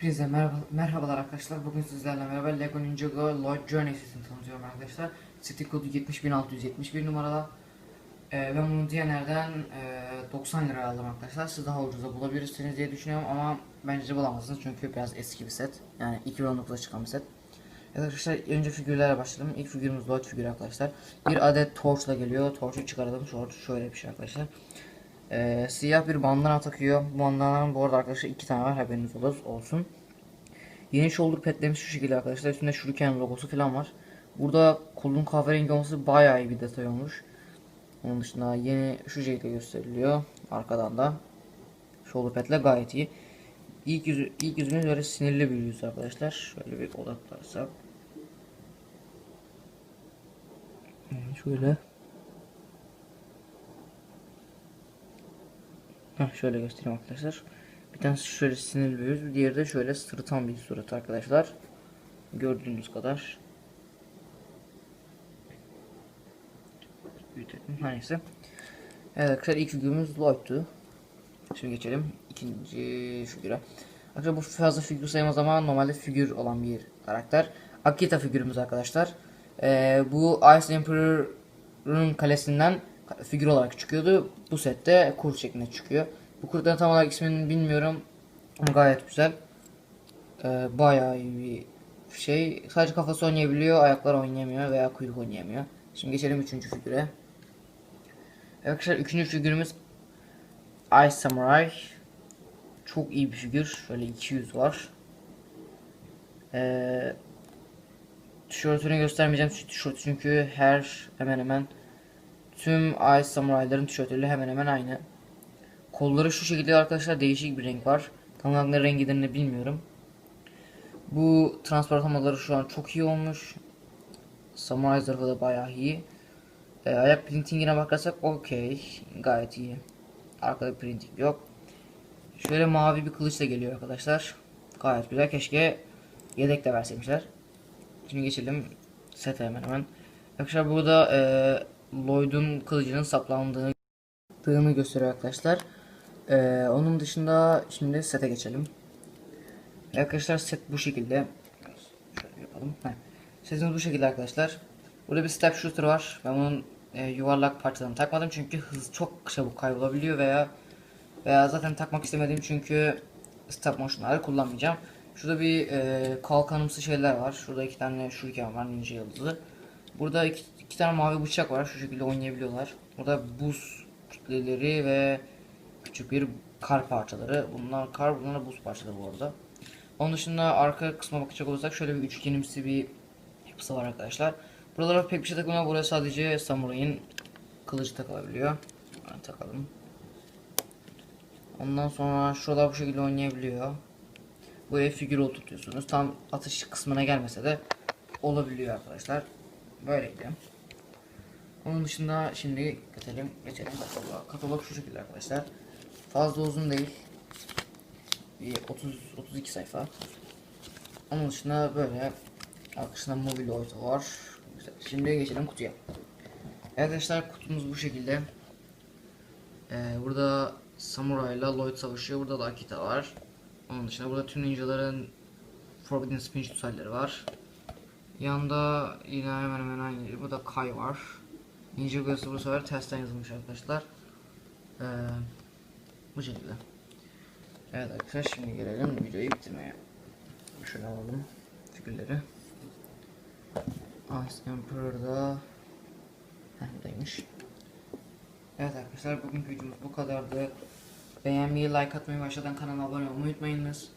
Hepinize merhaba, merhabalar arkadaşlar. Bugün sizlerle beraber Lego Ninjago Lloyd Journey'sini tanıtıyorum arkadaşlar. City kodu 70671 numarada. Ee, ben bunu diyenlerden e, 90 liraya aldım arkadaşlar. Siz daha ucuza bulabilirsiniz diye düşünüyorum ama bence bulamazsınız çünkü biraz eski bir set. Yani 2019'da çıkan bir set. Evet arkadaşlar önce figürlere başlayalım. İlk figürümüz Lloyd figürü arkadaşlar. Bir adet torchla geliyor. Torch'u çıkaralım. Torch şöyle bir şey arkadaşlar. Ee, siyah bir bandana takıyor. Bu bandanaların bu arada arkadaşlar iki tane var haberiniz olur, olsun. Yeni shoulder padlerimiz şu şekilde arkadaşlar. Üstünde Shuriken logosu falan var. Burada kolun kahverengi olması bayağı iyi bir detay olmuş. Onun dışında yeni şu şekilde gösteriliyor. Arkadan da shoulder padle gayet iyi. İlk, yüzü, ilk yüzümüz böyle sinirli bir yüz arkadaşlar. Şöyle bir odaklarsak. Şöyle. Heh, şöyle göstereyim arkadaşlar. Bir tanesi şöyle sinirli bir yüz, bir diğeri de şöyle sırıtan bir surat arkadaşlar. Gördüğünüz kadar. Büyütelim. Neyse. Evet arkadaşlar ilk figürümüz Lloyd'tu. Şimdi geçelim ikinci figüre. Arkadaşlar bu fazla figür sayılmaz ama normalde figür olan bir karakter. Akita figürümüz arkadaşlar. Ee, bu Ice Emperor'ın kalesinden figür olarak çıkıyordu. Bu sette kurt şeklinde çıkıyor. Bu kurtların tam olarak ismini bilmiyorum. Ama gayet güzel. Ee, bayağı iyi bir şey. Sadece kafası oynayabiliyor, ayaklar oynayamıyor veya kuyruk oynayamıyor. Şimdi geçelim üçüncü figüre. Arkadaşlar üçüncü figürümüz Ice Samurai. Çok iyi bir figür. Şöyle 200 var. Ee, tişörtünü göstermeyeceğim tişört çünkü her hemen hemen tüm Ice Samurai'ların tişörtüyle hemen hemen aynı. Kolları şu şekilde arkadaşlar değişik bir renk var. Tam olarak ne rengilerini bilmiyorum. Bu transportamaları şu an çok iyi olmuş. Samurai zırhı da bayağı iyi. Ee, ayak printingine bakarsak okey. Gayet iyi. Arkada printing yok. Şöyle mavi bir kılıç da geliyor arkadaşlar. Gayet güzel. Keşke yedek de verseymişler. Şimdi geçelim sete hemen hemen. Arkadaşlar burada e, Lloyd'un kılıcının saplandığını gösteriyor arkadaşlar. E, onun dışında şimdi sete geçelim. Arkadaşlar set bu şekilde. Şöyle yapalım. Setimiz bu şekilde arkadaşlar. Burada bir step shooter var. Ben bunun e, yuvarlak parçalarını takmadım çünkü hız çok çabuk kaybolabiliyor veya veya zaten takmak istemedim çünkü stop motion'ları kullanmayacağım. Şurada bir e, kalkanımsı şeyler var. Şurada iki tane shuriken var ninja yıldızı. Burada iki, iki tane mavi bıçak var. Şu şekilde oynayabiliyorlar. Burada buz kütleleri ve küçük bir kar parçaları. Bunlar kar, bunlar buz parçaları bu arada. Onun dışında arka kısma bakacak olursak şöyle bir üçgenimsi bir yapısı var arkadaşlar. Buralara pek bir şey takılmıyor. Buraya sadece samurayın kılıcı takılabiliyor. Yani takalım. Ondan sonra şuralar bu şekilde oynayabiliyor. Buraya figür oturtuyorsunuz. Tam atış kısmına gelmese de olabiliyor arkadaşlar. Böyleydi. Onun dışında şimdi geçelim, geçelim kataloğa. Katalog şu şekilde arkadaşlar. Fazla uzun değil. Bir 30 32 sayfa. Onun dışında böyle arkasında mobil oyta var. Güzel. Şimdi geçelim kutuya. Arkadaşlar kutumuz bu şekilde. Ee, burada Samurai ile Lloyd savaşıyor. Burada da Akita var. Onun dışında burada tüm ninjaların Forbidden Spin tutalleri var. Yanda yine hemen hemen aynı yeri. Burada Kai var. Ninja Ghost bu sefer tersten yazılmış arkadaşlar. Ee, bu şekilde. Evet arkadaşlar şimdi gelelim videoyu bitirmeye. Şöyle alalım figürleri. Ice Emperor'da Heh. Evet arkadaşlar bugünkü videomuz bu kadardı. Beğenmeyi, like atmayı ve kanala abone olmayı unutmayınız.